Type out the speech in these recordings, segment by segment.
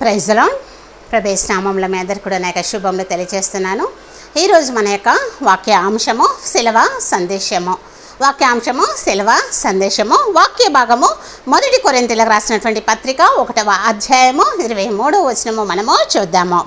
ప్రైజ్లో ప్రవేశ నామంలో మీ అందరు కూడా నా యొక్క శుభములు తెలియజేస్తున్నాను. ఈరోజు మన యొక్క వాక్య అంశము శిలవ సందేశము. వాక్యాంశము శిలవ సందేశము. వాక్య భాగము మొదటి కొరింతలకు రాసినటువంటి పత్రిక ఒకటవ అధ్యాయము ఇరవై మూడవ వచనము మనము చూద్దాము.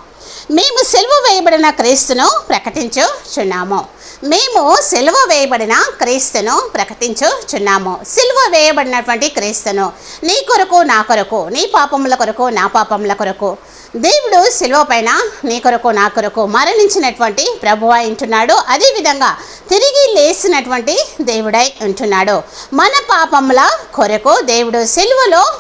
మేము సెలవు వేయబడిన క్రీస్తును ప్రకటించుచున్నాము. మేము సెలవు వేయబడిన క్రీస్తును ప్రకటించుచున్నాము. సిలువ వేయబడినటువంటి క్రీస్తును నీ కొరకు నా కొరకు నీ పాపముల కొరకు నా పాపముల కొరకు దేవుడు సిలువ పైన నీ కొరకు నా కొరకు మరణించినటువంటి ప్రభువై ఉంటున్నాడు. అదేవిధంగా తిరిగి లేచినటువంటి దేవుడై ఉంటున్నాడు. మన పాపముల కొరకు దేవుడు సిలువలో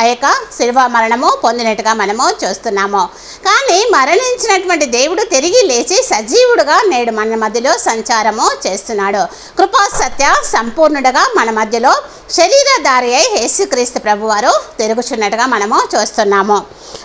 ఆ యొక్క శిల్వ మరణము పొందినట్టుగా మనము చూస్తున్నాము. కానీ మరణించినటువంటి దేవుడు తిరిగి లేచి సజీవుడుగా నేడు మన మధ్యలో సంచారము చేస్తున్నాడు. కృపా సత్య సంపూర్ణుడుగా మన మధ్యలో శరీరధారి అయి యేసుక్రీస్తు ప్రభువారు తిరుగుచున్నట్టుగా మనము చూస్తున్నాము.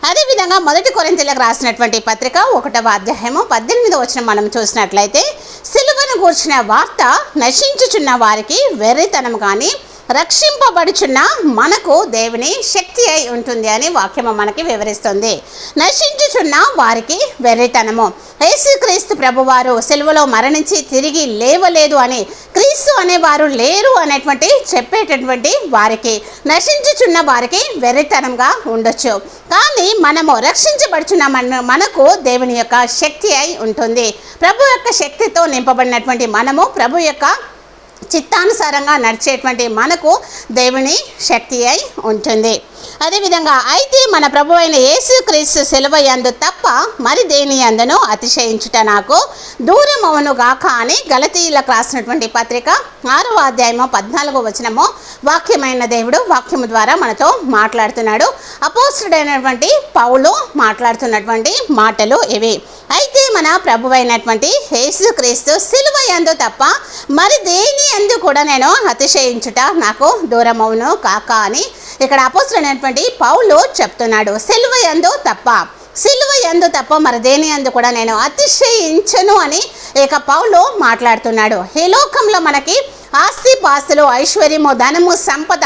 అదేవిధంగా మొదటి కొరింతలకు రాసినటువంటి పత్రిక ఒకటవ అధ్యాయము పద్దెనిమిది వచ్చిన మనం చూసినట్లయితే సిలువను కూర్చిన వార్త నశించుచున్న వారికి వెర్రితనం కానీ రక్షింపబడుచున్న మనకు దేవుని శక్తి అయి ఉంటుంది అని వాక్యము మనకి వివరిస్తుంది. నశించుచున్న వారికి వెర్రితనము. యేసుక్రీస్తు ప్రభువారు సెలవులో మరణించి తిరిగి లేవలేదు అని క్రీస్తు అనేవారు లేరు అనేటువంటి చెప్పేటటువంటి వారికి నశించుచున్న వారికి వెర్రితనంగా ఉండొచ్చు. కానీ మనము రక్షించబడుచున్న మన మనకు దేవుని యొక్క శక్తి అయి ఉంటుంది. ప్రభు యొక్క శక్తితో నింపబడినటువంటి మనము ప్రభు యొక్క చిత్తానుసారంగా నడిచేటువంటి మనకు దేవుని శక్తి అయి ఉంటుంది. అదేవిధంగా అయితే మన ప్రభు అయిన యేసుక్రీస్తు క్రీస్తు యందు తప్ప మరి దేని అందును అతిశయించుట నాకు దూరం అవును గాక అని గలతీయులకు రాసినటువంటి పత్రిక ఆరవ అధ్యాయము పద్నాలుగో వచనము వాక్యమైన దేవుడు వాక్యము ద్వారా మనతో మాట్లాడుతున్నాడు. అపోస్తుడైనటువంటి పౌలు మాట్లాడుతున్నటువంటి మాటలు ఇవి. అయితే మన ప్రభువైనటువంటి యేసుక్రీస్తు సిలువ యందు తప్ప మరి దేని యందు కూడా నేను అతిశయించుట నాకు దూరమవును కాక అని ఇక్కడ అపోస్తుడైనటువంటి పౌలు చెప్తున్నాడు సిలువ యందు తప్ప సిలువ ఎందు తప్ప మరి దేని ఎందు కూడా నేను అతిశయించను అని ఇక పౌలు మాట్లాడుతున్నాడు. ఈ లోకంలో మనకి ఆస్తి పాస్తులు ఐశ్వర్యము ధనము సంపద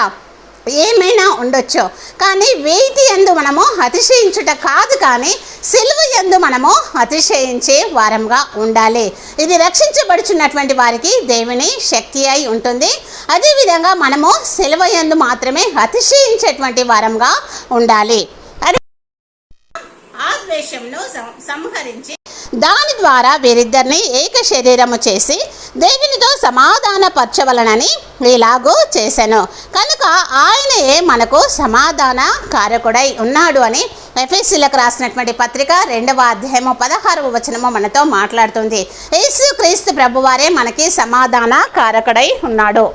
ఏమైనా ఉండొచ్చు. కానీ వేటి ఎందు మనము అతిశయించుట కాదు కానీ సిలువ ఎందు మనము అతిశయించే వారంగా ఉండాలి. ఇది రక్షించబడుచున్నటువంటి వారికి దేవుని శక్తి అయి ఉంటుంది. అదేవిధంగా మనము సిలువ ఎందు మాత్రమే అతిశయించేటువంటి వారంగా ఉండాలి. అదే సంహరించి దాని ద్వారా వీరిద్దరిని ఏక శరీరము చేసి దేవునితో సమాధానపరచవలనని ఇలాగూ చేశాను కనుక ఆయనే మనకు సమాధాన కారకుడై ఉన్నాడు అని ఎఫ్ఎస్సీలకు రాసినటువంటి పత్రిక రెండవ అధ్యాయము పదహారవ వచనము మనతో మాట్లాడుతుంది. యేసు క్రీస్తు ప్రభువారే మనకి సమాధాన కారకుడై ఉన్నాడు.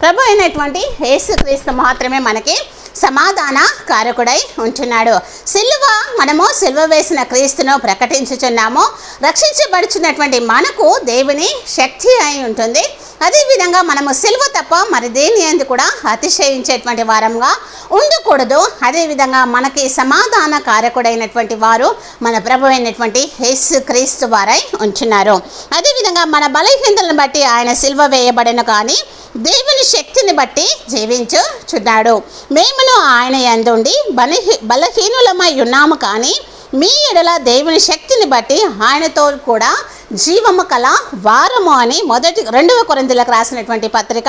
ప్రభు అయినటువంటి యేసుక్రీస్తు మాత్రమే మనకి సమాధాన కారకుడై ఉంటున్నాడు. సిల్వ మనము సిల్వ వేసిన క్రీస్తును ప్రకటించుచున్నాము. రక్షించబడుచున్నటువంటి మనకు దేవుని శక్తి అయి ఉంటుంది. అదేవిధంగా మనము సిలువ తప్ప మరి దేని ఎందు కూడా అతిశయించేటువంటి వారంగా ఉండకూడదు. అదేవిధంగా మనకి సమాధాన కారకుడైనటువంటి వారు మన ప్రభు అయినటువంటి యేసు క్రీస్తు వారై ఉంచున్నారు అదేవిధంగా మన బలహీనతలను బట్టి ఆయన సిల్వ వేయబడిన కానీ దేవుని శక్తిని బట్టి జీవించుచున్నాడు. మేమును ఆయన ఎందుండి బలహీ బలహీనులమై ఉన్నాము కానీ మీ ఎడల దేవుని శక్తిని బట్టి ఆయనతో కూడా జీవము కల వారము అని మొదటి రెండవ కొరందులకు రాసినటువంటి పత్రిక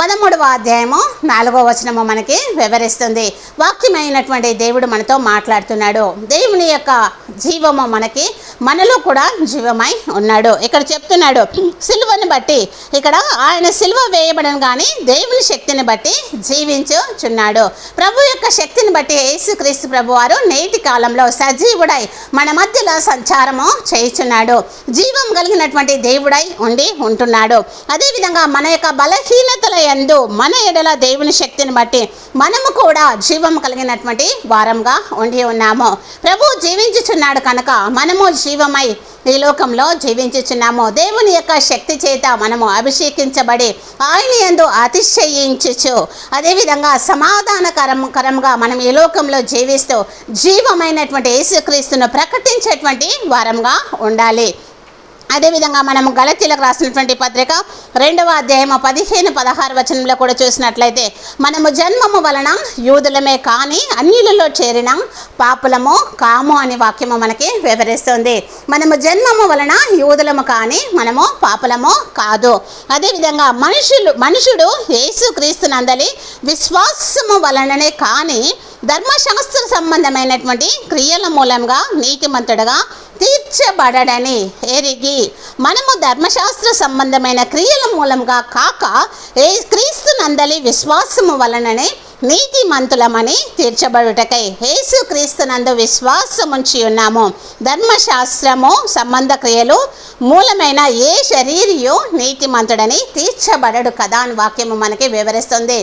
పదమూడవ అధ్యాయము నాలుగవ వచనము మనకి వివరిస్తుంది. వాక్యమైనటువంటి దేవుడు మనతో మాట్లాడుతున్నాడు. దేవుని యొక్క జీవము మనకి మనలో కూడా జీవమై ఉన్నాడు. ఇక్కడ చెప్తున్నాడు సిలువని బట్టి ఇక్కడ ఆయన సిలువ వేయబడను కానీ దేవుని శక్తిని బట్టి జీవించుచున్నాడు. ప్రభు యొక్క శక్తిని బట్టి యేసుక్రీస్తు ప్రభు వారు నేటి కాలంలో సజీవుడై మన మధ్యలో సంచారము చేయుచున్నాడు. జీవం కలిగినటువంటి దేవుడై ఉండి ఉంటున్నాడు. అదేవిధంగా మన యొక్క బలహీనతల యందు మన ఎడల దేవుని శక్తిని బట్టి మనము కూడా జీవం కలిగినటువంటి వారంగా ఉండి ఉన్నాము. ప్రభు జీవించుచున్నాడు కనుక మనము జీవమై ఈ లోకంలో జీవించుచున్నాము. దేవుని యొక్క శక్తి చేత మనము అభిషేకించబడి ఆయన ఎందు అతిశయించుచు అదేవిధంగా సమాధానకరం కరంగా మనం ఈ లోకంలో జీవిస్తూ జీవమైనటువంటి యేసుక్రీస్తును ప్రకటించేటువంటి వారంగా ఉండాలి. అదేవిధంగా మనం గలతీలకు రాసినటువంటి పత్రిక రెండవ అధ్యాయము పదిహేను పదహారు వచనంలో కూడా చూసినట్లయితే మనము జన్మము వలన యూదులమే కానీ అన్యులలో చేరిన పాపులము కాము అని వాక్యము మనకి వివరిస్తుంది. మనము జన్మము వలన యూదులము కానీ మనము పాపులము కాదు. అదేవిధంగా మనుషులు మనుషుడు యేసు క్రీస్తునందలి విశ్వాసము వలననే కానీ ధర్మశాస్త్ర సంబంధమైనటువంటి క్రియల మూలంగా నీతిమంతుడుగా తీర్చబడడని ఎరిగి మనము ధర్మశాస్త్ర సంబంధమైన క్రియల మూలంగా కాక ఏ క్రీస్తు నందలి విశ్వాసము వలననే నీతిమంతులమని తీర్చబడుటకై యేసు క్రీస్తునందు విశ్వాసముంచి ఉన్నాము. ధర్మశాస్త్రము సంబంధ క్రియలు మూలమైన ఏ శరీరియు నీతిమంతుడని తీర్చబడడు కదా అని వాక్యము మనకి వివరిస్తుంది.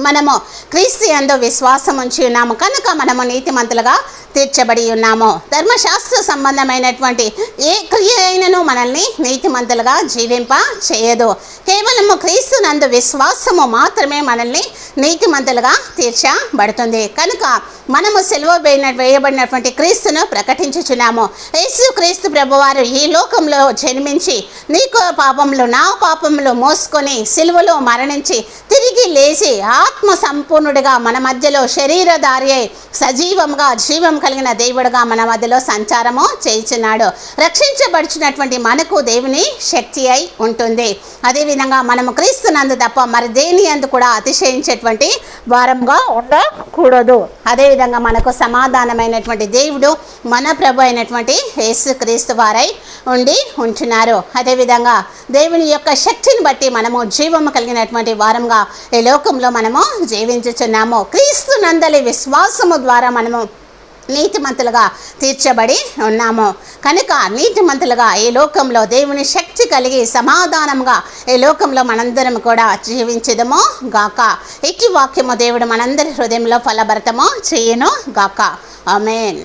మనము క్రీస్తు ఎందు విశ్వాసం ఉంచి ఉన్నాము. కనుక మనము నీతిమంతులుగా తీర్చబడి ఉన్నాము. ధర్మశాస్త్ర సంబంధమైనటువంటి ఏ క్రియ అయినను మనల్ని నీతిమంతులుగా జీవింప చేయదు. కేవలము క్రీస్తు నందు విశ్వాసము మాత్రమే మనల్ని నీతిమంతులుగా తీర్చబడుతుంది. కనుక మనము సెలవు వేయబడినటువంటి క్రీస్తును ప్రకటించుచున్నాము. యేసు క్రీస్తు ప్రభువారు ఈ లోకంలో జన్మించి నీకు పాపములు నా పాపములు మోసుకొని సిలువలో మరణించి తిరిగి లేచి ఆత్మ సంపూర్ణుడిగా మన మధ్యలో శరీరధారి అయి సజీవంగా జీవం కలిగిన దేవుడుగా మన మధ్యలో సంచారము చేయుచున్నాడు. రక్షించబడుచున్నటువంటి మనకు దేవుని శక్తి అయి ఉంటుంది. అదేవిధంగా మనము క్రీస్తునందు తప్ప మరి దేని అందు కూడా అతిశయించేటువంటి వారంగా ఉండకూడదు. అదేవిధంగా మనకు సమాధానమైనటువంటి దేవుడు మన ప్రభు అయినటువంటి యేసు క్రీస్తు వారై ఉండి ఉంటున్నారు. అదేవిధంగా దేవుని యొక్క శక్తిని బట్టి మనము జీవము కలిగినటువంటి వారంగా ఈ లోకంలో మనము జీవించుచున్నాము క్రీస్తు నందలి విశ్వాసము ద్వారా మనము నీతిమంతులుగా తీర్చబడి ఉన్నాము. కనుక నీతిమంతులుగా ఈ లోకంలో దేవుని శక్తి కలిగి సమాధానంగా ఈ లోకంలో మనందరం కూడా జీవించదము గాక. ఇట్టి వాక్యము దేవుడు మనందరి హృదయంలో ఫలభరతము చేయను గాక. ఆమెన్.